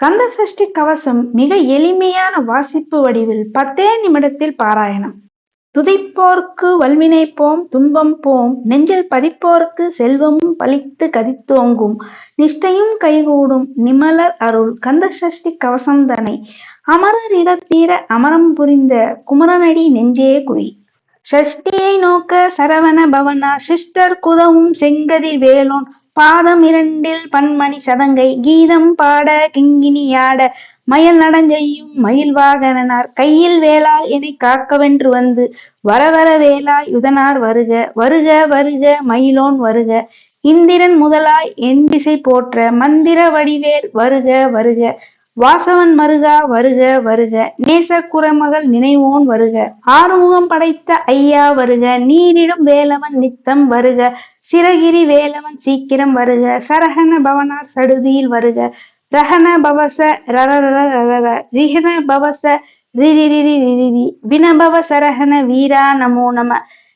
கந்த சஷ்டி கவசம் மிக எளிமையான வாசிப்பு வடிவில் பத்தே நிமிடத்தில் பாராயணம். துதிப்போர்க்கு வல்வினை போம் துன்பம் போம் நெஞ்சில் பதிப்போர்க்கு செல்வமும் பழித்து கதித்தோங்கும். நிஷ்டையும் கைகூடும் நிமலர் அருள் கந்த சஷ்டி கவசந்தனை. அமரர் இடத்தீர அமரம் புரிந்த குமரனடி நெஞ்சே குவி சஷ்டியை நோக்க சரவண பவனா சிஸ்டர் குதவும் செங்கதிர் வேலோன். பாதம் இரண்டில் பன்மணி சதங்கை. கீதம் பாட கிங்கினியாட மயில் நடஞ்செய்யும் மயில் வாகனார் கையில் வேளாய் என்னை காக்கவென்று வந்து. வர வர வேளாய் யுதனார் வருக. வருக வருக மயிலோன் வருக. இந்திரன் முதலாய் என் திசை போற்ற. மந்திர வடிவேல் வருக வருக. வாசவன் மருகா வருக வருக. நேச குரமகள் நினைவோன் வருக. ஆறுமுகம் படைத்த ஐயா வருக. நீரிடும் வேலவன் நித்தம் வருக. சிறகிரி வேலவன் சீக்கிரம் வருக. சரஹன பவனார் சடுதியில் வருக. ரஹன பவச ரரரரரர ரிஹன பவச ரிரிரிரி ரிரிரி வினபவ சரஹன வீரா நமோ நம.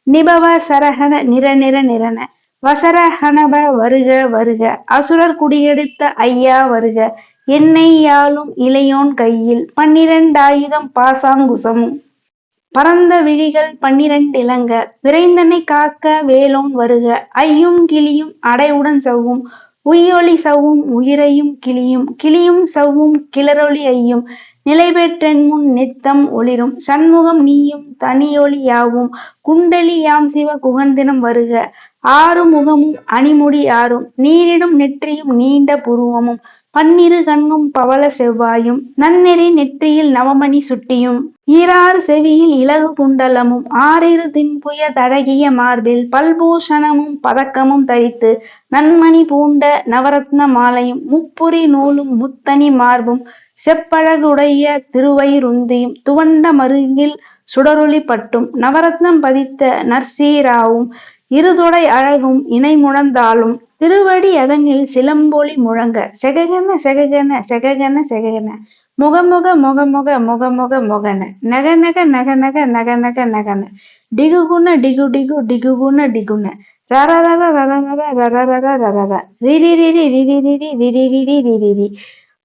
நிபவ சரஹன நிற நிறன வசர ஹனப வருக வருக. அசுரர் குடியெடுத்த ஐயா வருக. என்னை யாழும் இளையோன் கையில். பன்னிரண்டாயுதம் பாசாங்குசமும். பரந்த விழிகள் பன்னிரண்டு இளங்க விரைந்தனை காக்க வேலோன் வருக. ஐயும் கிளியும் அடைவுடன் சவ்வும். உய்யொளி சவ்வும் உயிரையும் கிளியும். கிளியும் சவ்வும் கிளரொளி ஐயும். நிலைபெற்றென்முன் நித்தம் ஒளிரும். சண்முகம் நீயும் தனியொளி யாவும். குண்டலி யாம் சிவ குகந்தினம் வருக. ஆறு முகமும் அணிமுடி ஆறும். நீரிடும் நெற்றியும் நீண்ட புருவமும். பன்னிரு கண்ணும் பவள செவ்வாயும் நன்னெறி நெற்றியில் நவமணி சுட்டியும் ஈராறு செவியில் இலகு குண்டலமும் ஆறிரு தின்புய தழகிய மார்பில் பல்பூஷணமும் பதக்கமும் தரித்து நன்மணி பூண்ட நவரத்ன மாலையும் முப்புரி நூலும் முத்தனி மார்பும் செப்பழகுடைய திருவயிருந்தியும் துவண்ட மருங்கில் சுடரொளி பட்டும் நவரத்னம் பதித்த நற்சீராவும் இருதொடை அழகும் இணை முழந்தாலும் திருவடி அதனில் சிலம்பொலி முழங்க செககன செககன செககன செககன முகமுக முகமுக முகமுக முகன நக நக நக நக நக நக நகன டிகுகுண டிகு டிகு டிகுகுண டிகுண ரர ரர ரர ரர ரர ரர ரர ர ரிரி ரிரி ரிரி ரிரி ரிரி ரிரி ரிரி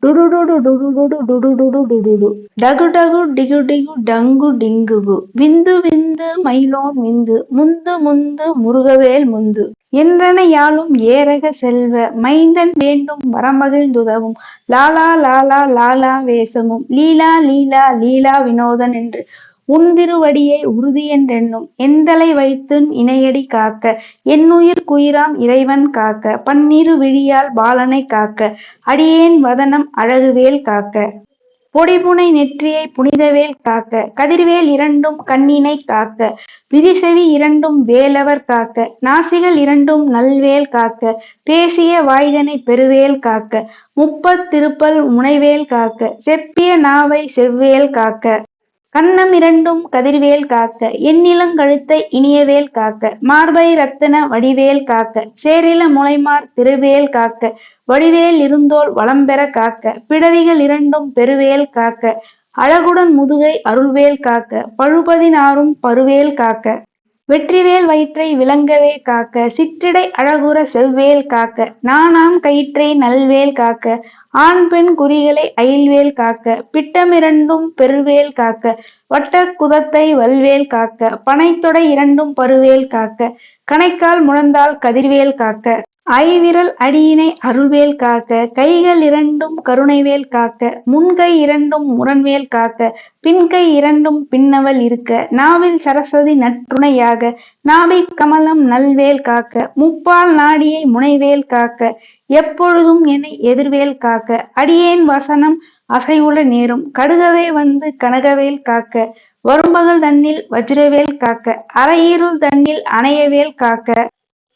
ரி டுடு டுடுடுடு டுடுடுடு டுடுடு டகு டகு டிகு டிகு டங்கு டிங்குகு விந்து விந்து மயிலோன் விந்து முந்து முந்து முருகவேல் முந்து என்றன யாழும் ஏரக செல்வ மைந்தன் வேண்டும் வரமகிழ்ந்துதவும் லாலா லாலா லாலா வேஷமும் லீலா லீலா லீலா வினோதன் என்று உந்திருவடியை உறுதியென்றெண்ணும் எந்தலை வைத்துன் இணையடி காக்க என்னுயிர் குயிராம் இறைவன் காக்க பன்னிரு விழியால் பாலனை காக்க அடியேன் வதனம் அழகுவேல் காக்க. பொடிபுனை நெற்றியை புனிதவேல் காக்க கதிர்வேல் இரண்டும் கண்ணினை காக்க விதிசெவி இரண்டும் வேலவர் காக்க நாசிகள் இரண்டும் நல்வேல் காக்க பேசிய வாய்தனை பெருவேல் காக்க முப்பத்திருப்பல் முனைவேல் காக்க செப்பிய நாவை செவ்வேல் காக்க. கன்னம் இரண்டும் கதிர்வேல் காக்க எண்ணிலங்கழுத்தை இனியவேல் காக்க மார்பை ரத்தன வடிவேல் காக்க சேரில முளைமார் திருவேல் காக்க வடிவேல் இருந்தோல் வளம்பெற காக்க பிடரிகள் இரண்டும் பெருவேல் காக்க அழகுடன் முதுகை அருள்வேல் காக்க பழுபதினாறும் பருவேல் காக்க. வெற்றிவேல் வயிற்றை விளங்கவே காக்க சிற்றிடை அழகுற செவ்வேல் காக்க நானாம் கயிற்றை நல்வேல் காக்க ஆண் பெண் குறிகளை அயில்வேல் காக்க பிட்டமிரண்டும் பெருவேல் காக்க வட்ட குதத்தை வல்வேல் காக்க பனைத்தொடை இரண்டும் பருவேல் காக்க கணைக்கால் முழந்தால் கதிர்வேல் காக்க. ஐவிரல் அடியினை அருள்வேல் காக்க கைகள் இரண்டும் கருணைவேல் காக்க முன்கை இரண்டும் முரண்வேல் காக்க பின்கை இரண்டும் பின்னவல் இருக்க நாவில் சரஸ்வதி நற்றுணையாக நாவை கமலம் நல்வேல் காக்க முப்பால் நாடியை முனைவேல் காக்க எப்பொழுதும் என்னை எதிர்வேல் காக்க அடியேன் வசனம் அசையுள்ள நேரும் கடுகவே வந்து கனகவேல் காக்க வரும்பகல் தன்னில் வஜ்ரவேல் காக்க அரையீருள் தன்னில் அணையவேல் காக்க.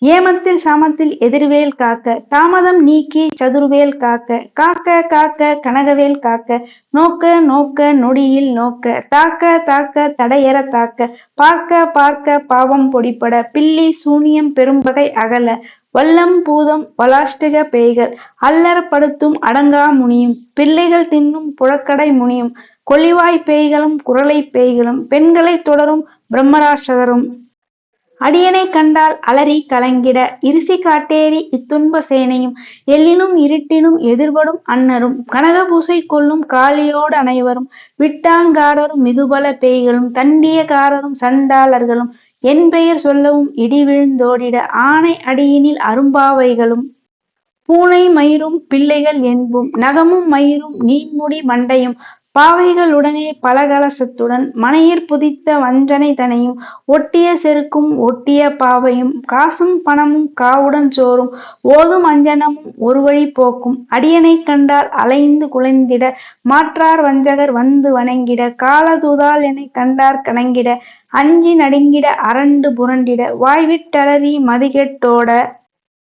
ஏமத்தில் சாமத்தில் எதிர்வேல் காக்க தாமதம் நீக்கி சதுர்வேல் காக்க காக்க காக்க கனகவேல் காக்க நோக்க நோக்க நொடியில் நோக்க தாக்க தாக்க தடையற தாக்க பார்க்க பார்க்க பாவம் பொடிப்பட பில்லி சூனியம் பெரும்பகை அகல வல்லம் பூதம் பலாஷ்டிக பேய்கள் அல்லறப்படுத்தும் அடங்கா முனியும் பிள்ளைகள் தின்னும் புழக்கடை முனியும் கொலிவாய் பேய்களும் குரலை பேய்களும் பெண்களை தொடரும் பிரம்மராஷகரும் அடியனை கண்டால் அலறி கலங்கிட இருசி காட்டேறி இத்துன்ப சேனையும் எல்லினும் இருட்டினும் எதிர்படும் அன்னரும் கனகபூசை கொள்ளும் காளியோடு அனைவரும் விட்டாங்காரரும் மிகுபல பேய்களும் தண்டியக்காரரும் சண்டாளர்களும் என் பெயர் சொல்லவும் இடி விழுந்தோடிட ஆனை அடியினில் அரும்பாவைகளும். பூனை மயிரும் பிள்ளைகள் என்பும் நகமும் மயிரும் நீன்முடி மண்டையும் பாவைகளுடனே பலகலசத்துடன் மனையிற் புதித்த வஞ்சனை தனையும் ஒட்டிய செருக்கும் ஒட்டிய பாவையும் காசும் பணமும் காவுடன் சோறும் ஓதும் அஞ்சனமும் ஒரு வழி போக்கும். அடியனை கண்டால் அலைந்து குலைந்திட மாற்றார் வஞ்சகர் வந்து வணங்கிட காலதுதால் என்னை கண்டார் கணங்கிட அஞ்சி நடுங்கிட அரண்டு புரண்டிட வாய்விட்டலறி மதிகெட்டோட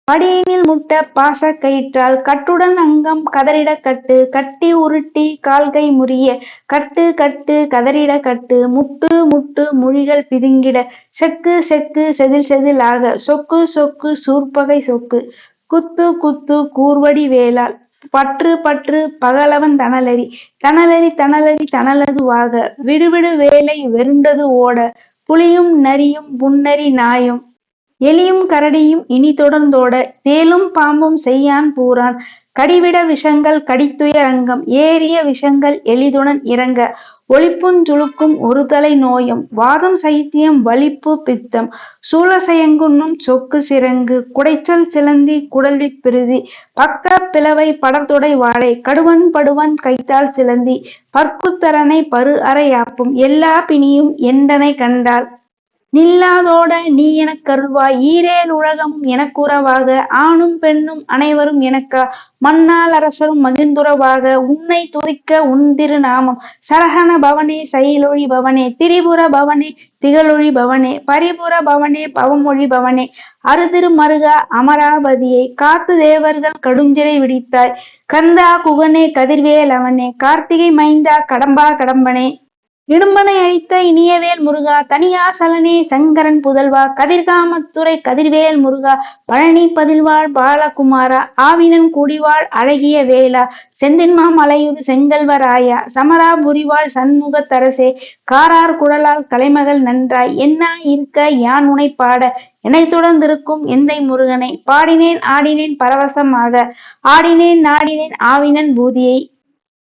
படியினில் முட்ட பாசக் கயிற்றால் கட்டுடன் அங்கம் கதறிடக் கட்டு கட்டி உருட்டி கால்கை முறிய கட்டு கட்டு கதறிடக் கட்டு முட்டு முட்டு முழிகள் பிதுங்கிட செக்கு செக்கு செதில் செதில் ஆக சொக்கு சொக்கு சூர்பகை சொக்கு குத்து குத்து கூர்வடி வேலால் பற்று பற்று பகலவன் தணலரி தணலரி தணலரி தணலதுவாக விடுவிடு வேலை வெருண்டது ஓட புலியும் நரியும் புன்னரி நாயும் எலியும் கரடியும் இனி தொடர்ந்தோட தேலும் பாம்பும் செய்யான் பூரான். கடிவிட விஷங்கள் கடித்துயரங்கம் ஏறிய விஷங்கள் எளிதுடன் இறங்க. ஒளிப்புஞ் ஒரு ஒருதலை நோயும் வாதம் சைத்தியம் வலிப்பு பித்தம். சூழசயங்குண்ணும் சொக்கு சிறங்கு குடைச்சல் சிலந்தி குடல்வி பிரிதி. பக்க பிளவை படர்தொடை வாழை கடுவன் படுவன் கைத்தால் சிலந்தி. பற்குத்தரனை பரு அறையாப்பும் எல்லா பிணியும் எண்டனை கண்டால். நில்லாதோட நீ எனக்கருள்வாய் ஈரேல் உலகமும் எனக்குறவாக ஆணும் பெண்ணும் அனைவரும் எனக்கா? மன்னால் அரசரும் மகிழ்ந்துறவாக உன்னை துதிக்க உன் திருநாமம். சரஹண பவனே செயலொழி பவனே திரிபுர பவனே திகழொழி பவனே பரிபுர பவனே பவமொழி பவனே. அருதிரு மருக அமராவதியை காத்து தேவர்கள் கடுஞ்சிறை விடித்தாய். கந்தா குகனே கதிர்வேல் அவனே கார்த்திகை மைந்தா கடம்பா கடம்பனே. இடும்பனை அழித்த இனியவேல் முருகா தனியாசலனே சங்கரன் புதல்வா கதிர்காமத்துறை கதிர்வேல் முருகா பழனி பதில்வாழ் பாலகுமாரா ஆவினன் குடிவாழ் அழகிய வேலா செந்தின்மா மலையூர் செங்கல்வராயா சமராபுரிவாழ் சண்முகத்தரசே காரார் குடலால் கலைமகள் நன்றாய் என்ன இருக்க யான் உனை பாட என்னை தொடர்ந்திருக்கும் எந்தை முருகனை பாடினேன் ஆடினேன் பரவசமாக ஆடினேன் நாடினேன் ஆவினன் பூதியை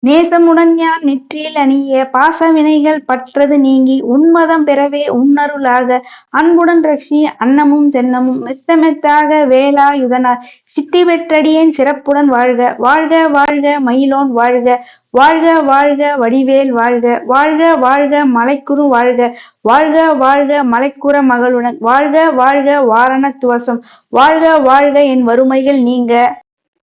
நேசமுடன் யான் நெற்றியில் அணிய பாசவினைகள் பற்றது நீங்கி உன்மதம் பெறவே உன்னருளாக. அன்புடன் ரக்ஷி அன்னமும் சென்னமும் மெத்த மெத்தாக வேலாயுதனார் சிட்டி பெற்றடியேன் சிறப்புடன் வாழ்க. வாழ்க வாழ்க மயிலோன் வாழ்க. வாழ்க வாழ்க வடிவேல் வாழ்க. வாழ்க வாழ்க மலைக்குறும் வாழ்க. வாழ்க வாழ்க மலைக்குற மகளுடன். வாழ்க வாழ்க வாரண துவசம். வாழ்க வாழ்க என் வறுமைகள் நீங்க.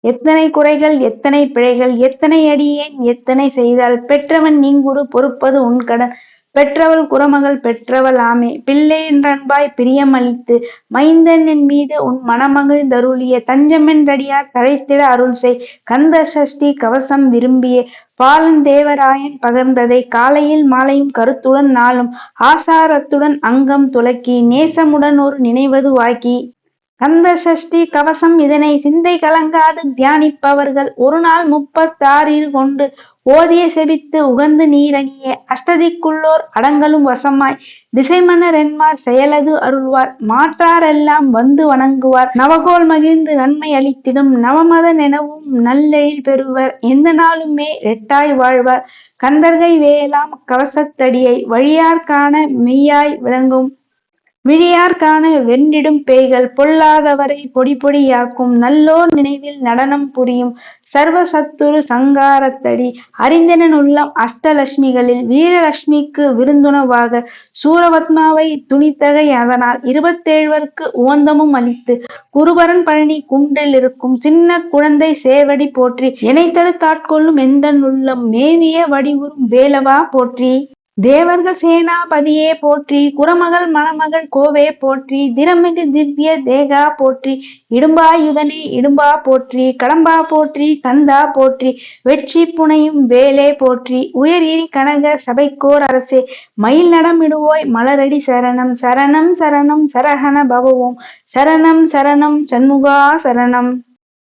எத்தனை குறைகள் எத்தனை பிழைகள் எத்தனை அடியேன் எத்தனை செய்தால் பெற்றவன் நீங்குரு பொறுப்பது உன் கடன். பெற்றவள் குறமகள் பெற்றவள் ஆமே. பிள்ளை என்றன்பாய் பிரியமளித்து மைந்தன் என் மீது உன் மணமகிழ்ந்தருளிய தஞ்சமென்றடியார் தழைத்திட அருள் செய். கந்த சஷ்டி கவசம் விரும்பிய. பாலன் தேவராயன் பகர்ந்ததை காலையில் மாலையும் கருத்துடன் நாளும். ஆசாரத்துடன் அங்கம் துலக்கி நேசமுடன் ஒரு நினைவது வாக்கி கந்த சஷ்டி கவசம் இதனை சிந்தை கலங்காது தியானிப்பவர்கள் ஒரு நாள் முப்பத்தாறிரு கொண்டு ஓதிய செபித்து உகந்து நீரணிய. அஷ்டதிக்குள்ளோர் அடங்கலும் வசமாய். திசைமன்னர் என்மார் செயலது அருள்வார். மாற்றாரெல்லாம் வந்து வணங்குவார். நவகோல் மகிழ்ந்து நன்மை அளித்திடும். நவமத நெனவும் நல்லெழில் பெறுவர். எந்த நாளுமே ரெட்டாய் வாழ்வார். கந்தர்கை வேலாம் கவசத்தடியை வழியார் காண மெய்யாய் விளங்கும். விழியார் வென்றிடும் பேய்கள் பொல்லாதவரை பொடி பொடியாக்கும் நல்லோர் நினைவில் நடனம் புரியும் சர்வ சத்துரு சங்காரத்தடி. அறிந்தனன் உள்ளம் அஷ்டலட்சுமிகளில் வீரலட்சுமிக்கு விருந்துணவாக சூரபத்மாவை துணித்தகை அதனால் இருபத்தேழ்வர்க்கு உவந்தமும் அளித்து குருபரன் பழனி குன்றில் இருக்கும் சின்ன குழந்தை சேவடி போற்றி. இணைத்தடுத்தாட்கொள்ளும் எந்த உள்ளம் மேவிய வடிவுறும் வேலவா போற்றி. தேவர்கள் சேனாபதியே போற்றி குரமகள் மணமகள் கோவே போற்றி திறமிகு திவ்ய தேகா போற்றி இடும்பாயுதனே இடும்பா போற்றி கடம்பா போற்றி கந்தா போற்றி வெற்றி புனையும் வேலே போற்றி உயர் இனி கனக சபைக்கோர் அரசே மயில் நடமிடுவோய் மலரடி சரணம் சரணம் சரணம் சரஹன பவவோம் சரணம் சரணம் சண்முகா சரணம்.